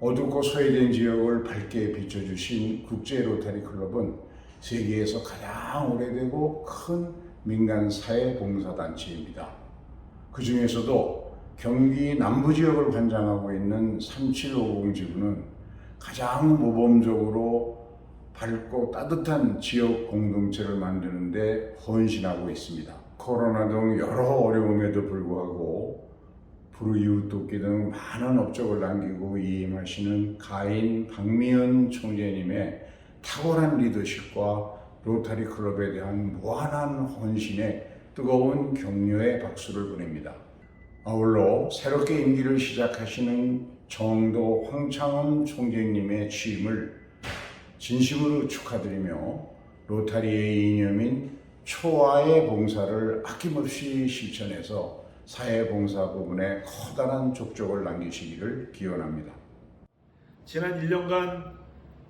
어둡고 소외된 지역을 밝게 비춰주신 국제 로타리 클럽은 세계에서 가장 오래되고 큰 민간 사회 봉사 단체입니다. 그 중에서도 경기 남부 지역을 관장하고 있는 3750 지구는 가장 모범적으로 밝고 따뜻한 지역 공동체를 만드는데 헌신하고 있습니다. 코로나 등 여러 어려움에도 불구하고 불이웃 돕기 등 많은 업적을 남기고 이임하시는 가인 박미연 총재님의 탁월한 리더십과 로타리 클럽에 대한 무한한 헌신에 뜨거운 격려의 박수를 보냅니다. 아울러 새롭게 임기를 시작하시는 정도 황창원 총재님의 취임을 진심으로 축하드리며 로타리의 이념인 초아의 봉사를 아낌없이 실천해서 사회봉사 부분에 커다란 족적을 남기시기를 기원합니다. 지난 1년간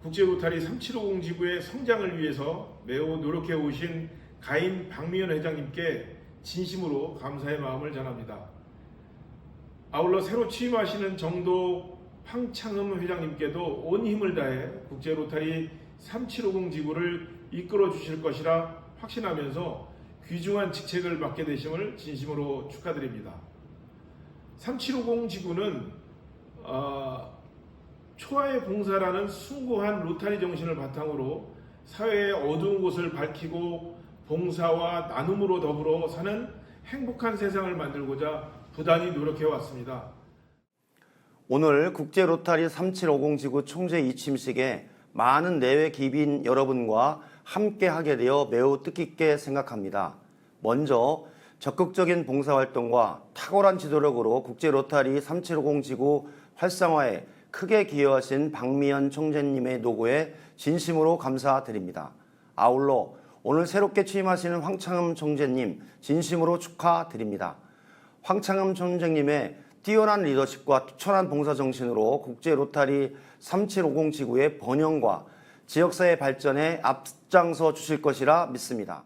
국제 로타리 3750 지구의 성장을 위해서 매우 노력해 오신 가인 박미연 회장님께 진심으로 감사의 마음을 전합니다. 아울러 새로 취임하시는 정도 황창흠 회장님께도 온 힘을 다해 국제 로타리 3750 지구를 이끌어 주실 것이라 확신하면서 귀중한 직책을 맡게 되심을 진심으로 축하드립니다. 3750 지구는 어, 초아의 봉사라는 숭고한 로타리 정신을 바탕으로 사회의 어두운 곳을 밝히고 봉사와 나눔으로 더불어 사는 행복한 세상을 만들고자 부단히 노력해 왔습니다. 오늘 국제 로타리 3750 지구 총재 이침식에 많은 내외 기빈 여러분과 함께 하게 되어 매우 뜻깊게 생각합니다. 먼저 적극적인 봉사활동과 탁월한 지도력으로 국제 로타리 3750 지구 활성화에 크게 기여하신 박미연 총재님의 노고에 진심으로 감사드립니다. 아울러 오늘 새롭게 취임하시는 황창흠 총재님 진심으로 축하드립니다. 황창흠 총재님의 뛰어난 리더십과 투철한 봉사 정신으로 국제 로타리 3750 지구의 번영과 지역사회 발전에 앞장서 주실 것이라 믿습니다.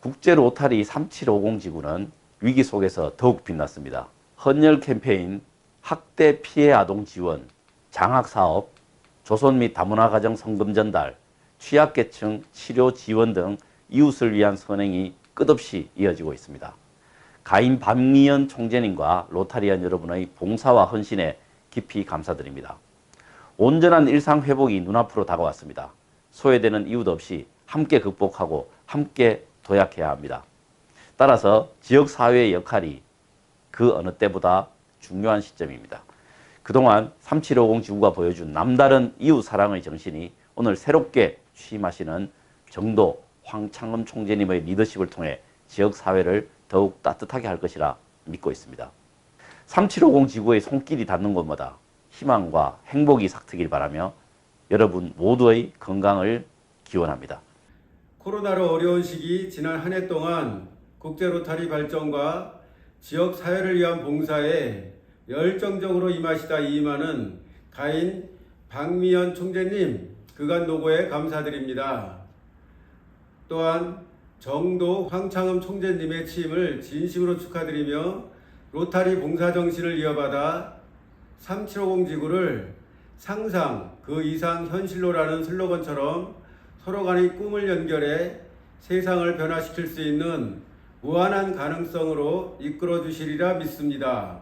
국제 로타리 3750 지구는 위기 속에서 더욱 빛났습니다. 헌혈 캠페인, 학대 피해 아동 지원, 장학 사업, 조선 및 다문화 가정 성금 전달, 취약계층 치료 지원 등 이웃을 위한 선행이 끝없이 이어지고 있습니다. 가인 박미연 총재님과 로타리안 여러분의 봉사와 헌신에 깊이 감사드립니다. 온전한 일상 회복이 눈앞으로 다가왔습니다. 소외되는 이웃 없이 함께 극복하고 함께 도약해야 합니다. 따라서 지역 사회의 역할이 그 어느 때보다 중요한 시점입니다. 그동안 3750 지구가 보여준 남다른 이웃 사랑의 정신이 오늘 새롭게 취임하시는 정도 황창흠 총재님의 리더십을 통해 지역 사회를 더욱 따뜻하게 할 것이라 믿고 있습니다. 3750 지구의 손길이 닿는 곳마다 희망과 행복이 삭트길 바라며 여러분 모두의 건강을 기원합니다. 코로나로 어려운 시기 지난 한 해 동안 국제 로타리 발전과 지역 사회를 위한 봉사에 열정적으로 임하시다 이임하는 가인 박미연 총재님 그간 노고에 감사드립니다. 또한 정도 황창흠 총재님의 취임을 진심으로 축하드리며 로타리 봉사 정신을 이어받아 3750 지구를 상상 그 이상 현실로라는 슬로건처럼 서로 간의 꿈을 연결해 세상을 변화시킬 수 있는 무한한 가능성으로 이끌어 주시리라 믿습니다.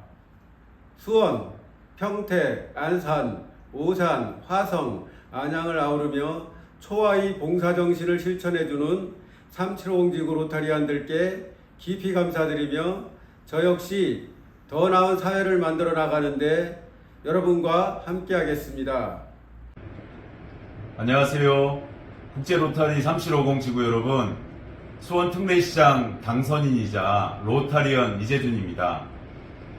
수원, 평택, 안산, 오산, 화성, 안양을 아우르며 초아의 봉사정신을 실천해주는 3750 지구 로타리안들께 깊이 감사드리며 저 역시 더 나은 사회를 만들어 나가는데 여러분과 함께하겠습니다. 안녕하세요. 국제 로타리 3750 지구 여러분. 수원 특례시장 당선인이자 로타리언 이재준입니다.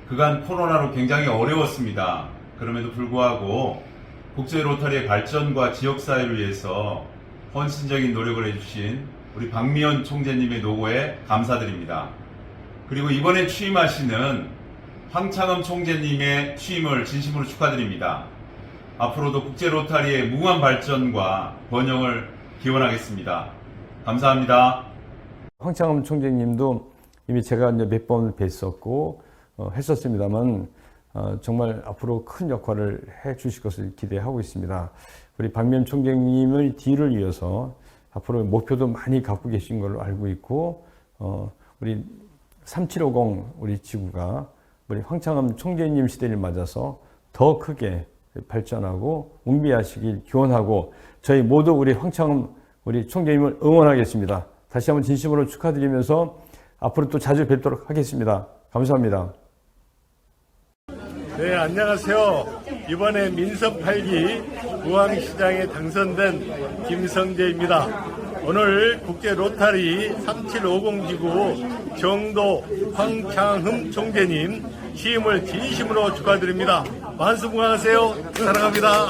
그간 코로나로 굉장히 어려웠습니다. 그럼에도 불구하고 국제 로타리의 발전과 지역사회를 위해서 헌신적인 노력을 해주신 우리 박미연 총재님의 노고에 감사드립니다. 그리고 이번에 취임하시는 황창흠 총재님의 취임을 진심으로 축하드립니다. 앞으로도 국제 로타리의 무궁한 발전과 번영을 기원하겠습니다. 감사합니다. 황창흠 총재님도 이미 제가 이제 몇 번 뵀었고 어, 했었습니다만 어, 정말 앞으로 큰 역할을 해 주실 것을 기대하고 있습니다. 우리 박면 총장님의 뒤를 이어서 앞으로 목표도 많이 갖고 계신 걸로 알고 있고, 어, 우리 3750 우리 지구가 우리 황창암 총재님 시대를 맞아서 더 크게 발전하고 웅비하시길 기원하고 저희 모두 우리 황창암 우리 총재님을 응원하겠습니다. 다시 한번 진심으로 축하드리면서 앞으로 또 자주 뵙도록 하겠습니다. 감사합니다. 네, 안녕하세요. 이번에 민선 8기 우왕시장에 당선된 김성재입니다. 오늘 국제 로타리 3750 지구 정도 황창흠 총재님 취임을 진심으로 축하드립니다. 만수무강하세요. 사랑합니다.